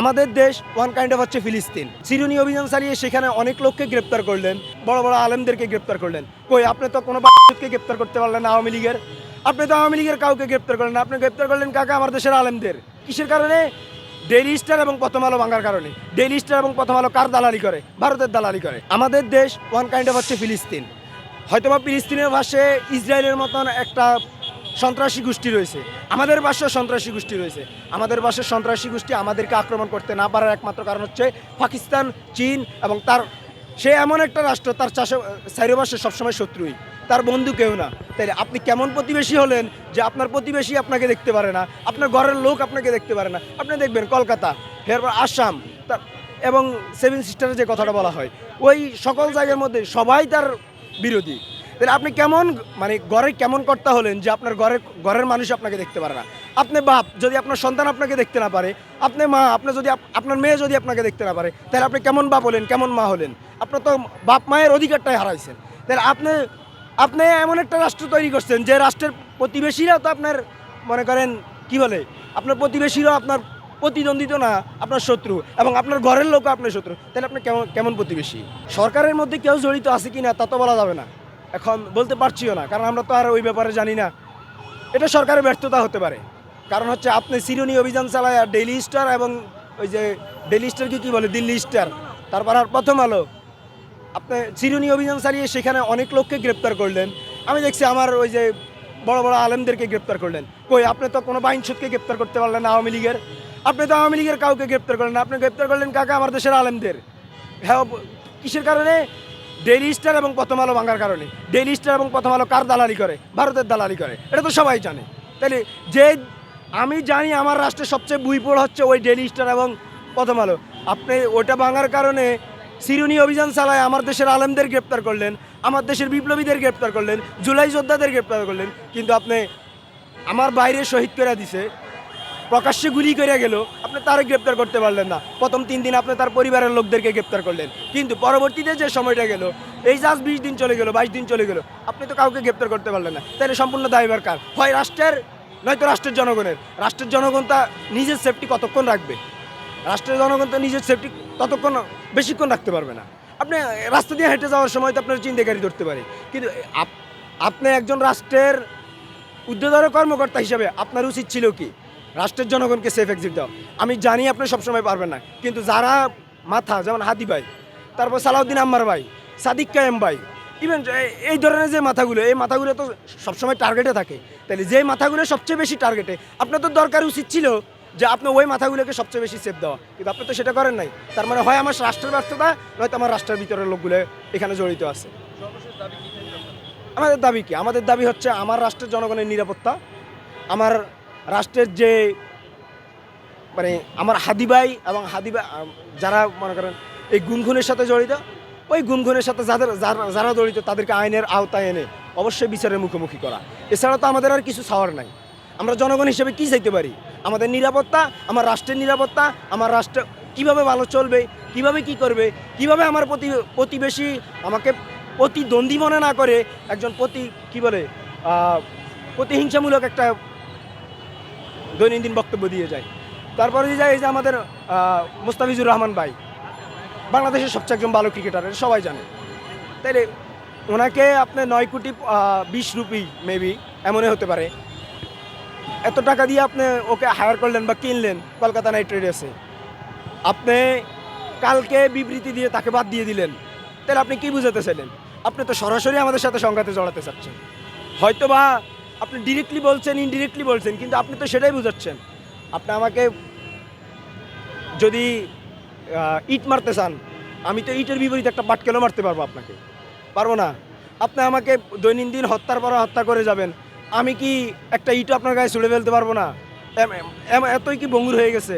আমাদের দেশ one kind of হচ্ছে ফিলিস্তিন। সিরুনি অভিযান চালিয়ে সেখানে অনেক লোককে গ্রেপ্তার করলেন, বড় বড় আলেমদেরকে গ্রেপ্তার করলেন। কই, আপনি তো কোনো বাচ্চাকে গ্রেপ্তার করতে পারলেন না আওয়ামী লীগের? আপনি তো আওয়ামী লীগের কাউকে গ্রেপ্তার করলেন আপনি গ্রেপ্তার করলেন কাকে? আমার দেশের আলেমদের। কিসের কারণে? ডেইলি স্টার এবং প্রথম আলো ভাঙার কারণে। ডেইলি স্টার এবং প্রথম আলো কার দালালি করে? ভারতের দালালি করে। আমাদের দেশ ওয়ান কাইন্ড অফ হচ্ছে ফিলিস্তিন। হয়তোবা ফিলিস্তিনের পাশে ইসরায়েলের মতন একটা সন্ত্রাসী গোষ্ঠী রয়েছে। আমাদের বাসায় সন্ত্রাসী গোষ্ঠী রয়েছে। আমাদের পাশে সন্ত্রাসী গোষ্ঠী আমাদেরকে আক্রমণ করতে না পারার একমাত্র কারণ হচ্ছে পাকিস্তান, চীন এবং তার সে এমন একটা রাষ্ট্র, তার চাষে, চারিপাশে সবসময় শত্রুই। তার বন্ধু কেউ না। তাই আপনি কেমন প্রতিবেশী হলেন যে আপনার প্রতিবেশী আপনাকে দেখতে পারে না? আপনার ঘরের লোক আপনাকে দেখতে পারে না। আপনি দেখবেন কলকাতা, এরপর আসাম, তার এবং সেভেন সিস্টারের যে কথাটা বলা হয়, ওই সকল জায়গার মধ্যে সবাই তার বিরোধী। তাহলে আপনি কেমন মানে ঘরে কেমন কর্তা হলেন যে আপনার ঘরের ঘরের মানুষ আপনাকে দেখতে পারে না? আপনি বাপ, যদি আপনার সন্তান আপনাকে দেখতে না পারে, আপনি মা, আপনি যদি আপনার মেয়ে যদি আপনাকে দেখতে না পারে, তাহলে আপনি কেমন বাপ হলেন, কেমন মা হলেন? আপনার তো বাপ মায়ের অধিকারটাই হারাইছেন। তাহলে আপনি আপনি এমন একটা রাষ্ট্র তৈরি করছেন যে রাষ্ট্রের প্রতিবেশীরাও তো আপনার, মনে করেন, কি বলে? আপনার প্রতিবেশীরাও আপনার প্রতিদ্বন্দ্বিত না, আপনার শত্রু, এবং আপনার ঘরের লোকও আপনার শত্রু। তাহলে আপনি কেমন কেমন প্রতিবেশী? সরকারের মধ্যে কেউ জড়িত আছে কি না তা তো বলা যাবে না। এখন বলতে পারছিও না, কারণ আমরা তো আর ওই ব্যাপারে জানি না। এটা সরকারের ব্যর্থতা হতে পারে। কারণ হচ্ছে আপনি সিরোনি অভিযান চালায় আর ডেইলি স্টার এবং ওই যে ডেইলি স্টার কি বলে? দিল্লি স্টার তারপর আর প্রথম আলো। আপনি চিরুনি অভিযান চালিয়ে সেখানে অনেক লোককে গ্রেপ্তার করলেন। আমি দেখছি আমার ওই যে বড় বড় আলেমদেরকে গ্রেপ্তার করলেন। কই, আপনি তো কোনো বাইনসুদকে গ্রেপ্তার করতে পারলেন না আওয়ামী লীগের? আপনি তো আওয়ামী লীগের কাউকে গ্রেপ্তার করলেন আপনি গ্রেপ্তার করলেন কাকা? আমার দেশের আলেমদের। হ্যাঁ কিসের কারণে? ডেইলি স্টার এবং প্রথম আলো ভাঙার কারণে। ডেইলি স্টার এবং প্রথম আলো কার দালালি করে? ভারতের দালালি করে। এটা তো সবাই জানে। তাহলে যে আমি জানি আমার রাষ্ট্রের সবচেয়ে বুইপোড় হচ্ছে ওই ডেইলি স্টার এবং প্রথম আলো। আপনি ওটা ভাঙার কারণে সিরুনি অভিযান চালায় আমার দেশের আলেমদের গ্রেপ্তার করলেন, আমার দেশের বিপ্লবীদের গ্রেপ্তার করলেন, জুলাই যোদ্ধাদের গ্রেপ্তার করলেন, কিন্তু আপনি আমার বাইরে শহীদ করে দিছে। প্রকাশ্যে গুলি করে গেল, আপনি তার গ্রেপ্তার করতে পারলেন না। প্রথম তিন দিন আপনি তার পরিবারের লোকদেরকে গ্রেপ্তার করলেন। কিন্তু পরবর্তীতে যে সময়টা গেল, এই জাস্ট বিশ দিন চলে গেল, বাইশ দিন চলে গেল, আপনি তো কাউকে গ্রেপ্তার করতে পারলেন না। তাহলে সম্পূর্ণ দায়ভার কার? হয় রাষ্ট্রের, নয়তো রাষ্ট্রের জনগণের। রাষ্ট্রের জনগণ তা নিজের সেফটি কতক্ষণ রাখবে? রাষ্ট্রের জনগণ তো নিজের সেফটি ততক্ষণ বেশিক্ষণ রাখতে পারবে না। আপনি রাস্তা দিয়ে হেঁটে যাওয়ার সময় তো আপনার চিন্তাকারী ধরতে পারে। কিন্তু আপ- আপনি একজন রাষ্ট্রের উদ্যোধর কর্মকর্তা হিসেবে আপনার উচিত ছিল কি? রাষ্ট্রের জনগণকে সেফ এক্সিট দাও। আমি জানি আপনি সবসময় পারবেন না, কিন্তু যারা মাথা, যেমন হাদি ভাই, তারপর সালাউদ্দিন আম্মার ভাই, সাদিক কায়েম ভাই ইভেন এই ধরনের যে মাথাগুলো, এই মাথাগুলো তো সবসময় টার্গেটে থাকে। তাহলে যে মাথাগুলো সবচেয়ে বেশি টার্গেটে আপনার তো দরকার উচিত ছিল যে আপনি ওই মাথাগুলোকে সবচেয়ে বেশি সেফ দেওয়া। কিন্তু আপনি তো সেটা করেন নাই। তার মানে হয় আমার রাষ্ট্রের ব্যর্থতা, নয়তো আমার রাষ্ট্রের ভিতরের লোকগুলো এখানে জড়িত আছে। আমাদের দাবি কি? আমাদের দাবি হচ্ছে আমার রাষ্ট্রের জনগণের নিরাপত্তা, আমার রাষ্ট্রের যে মানে আমার হাদিবাই এবং হাদিবাই যারা মনে করেন এই গুনগুনের সাথে জড়িত, ওই গুনগুনের সাথে যাদের যারা- যারা জড়িত তাদেরকে আইনের আওতায় এনে অবশ্যই বিচারের মুখোমুখি করা। এছাড়া তো আমাদের আর কিছু ছাওয়ার নাই। আমরা জনগণ হিসেবে কি চাইতে পারি? আমাদের নিরাপত্তা, আমার রাষ্ট্রের নিরাপত্তা, আমার রাষ্ট্র কীভাবে ভালো চলবে, কীভাবে কি করবে, কীভাবে আমার প্রতি প্রতিবেশী আমাকে প্রতিদ্বন্দ্বী মনে না করে, একজন প্রতি কি বলে প্রতিহিংসামূলক একটা দৈনন্দিন বক্তব্য দিয়ে যায়। তারপরে যে যায় এই যে আমাদের মুস্তাফিজুর রহমান ভাই, বাংলাদেশের সবচেয়ে একজন ভালো ক্রিকেটার সবাই জানে। তাইলে ওনাকে আপনি নয় কোটি বিশ রুপি মেবি এমনই হতে পারে। এত টাকা দিয়ে আপনি ওকে হায়ার করলেন বা কিনলেন, কলকাতা নাইট রাইডার্সে আপনি কালকে বিবৃতি দিয়ে তাকে বাদ দিয়ে দিলেন। তাহলে আপনি কি বুঝাতে চাইলেন? আপনি তো সরাসরি আমাদের সাথে সংঘাতে জড়াতে চাচ্ছেন। হয়তো বা আপনি ডিরেক্টলি বলছেন ইনডিরেক্টলি বলছেন, কিন্তু আপনি তো সেটাই বুঝাচ্ছেন। আপনি আমাকে যদি ইট মারতে চান, আমি তো ইটের বিপরীতে একটা পাটকেলও মারতে পারব আপনাকে। পারব না। আপনি আমাকে দৈনন্দিন হত্যার পর হত্যা করে যাবেন। আমি কি একটা ইটও আপনার গায়ে ছুড়ে ফেলতে পারব না? এতই কি বঙ্গুর হয়ে গেছে?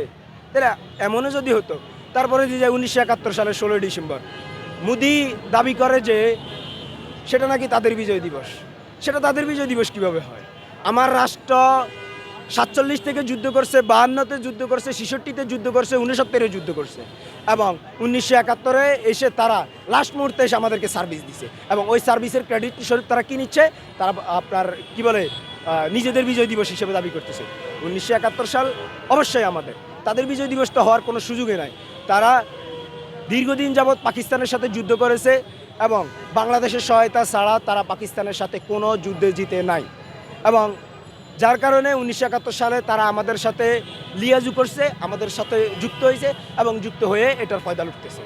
তাহলে এমনও যদি হতো, তারপরে যে যায় উনিশশো একাত্তর সালের ষোলোই ডিসেম্বর, মোদি দাবি করে যে, সেটা নাকি তাদের বিজয় দিবস। সেটা তাদের বিজয় দিবস কীভাবে হয়? আমার রাষ্ট্র সাতচল্লিশ থেকে যুদ্ধ করছে, বাহান্নতে যুদ্ধ করছে, ছেষট্টিতে যুদ্ধ করছে উনসত্তরে যুদ্ধ করছে এবং উনিশশো একাত্তরে এসে তারা লাস্ট মুহূর্তে এসে আমাদেরকে সার্ভিস দিছে এবং ওই সার্ভিসের ক্রেডিট স্বরূপ তারা কি নিচ্ছে? তারা আপনার কি বলে নিজেদের বিজয় দিবস হিসেবে দাবি করতেছে। উনিশশো একাত্তর সাল অবশ্যই আমাদের। তাদের বিজয় দিবস তো হওয়ার কোনো সুযোগই নাই। তারা দীর্ঘদিন যাবৎ পাকিস্তানের সাথে যুদ্ধ করেছে এবং বাংলাদেশের সহায়তা ছাড়া তারা পাকিস্তানের সাথে কোনো যুদ্ধে জিতে নাই। এবং যার কারণে উনিশশো একাত্তর সালে তারা আমাদের সাথে লিয়াজু করছে, আমাদের সাথে যুক্ত হয়েছে এবং যুক্ত হয়ে এটার ফয়দা লুটতেছে।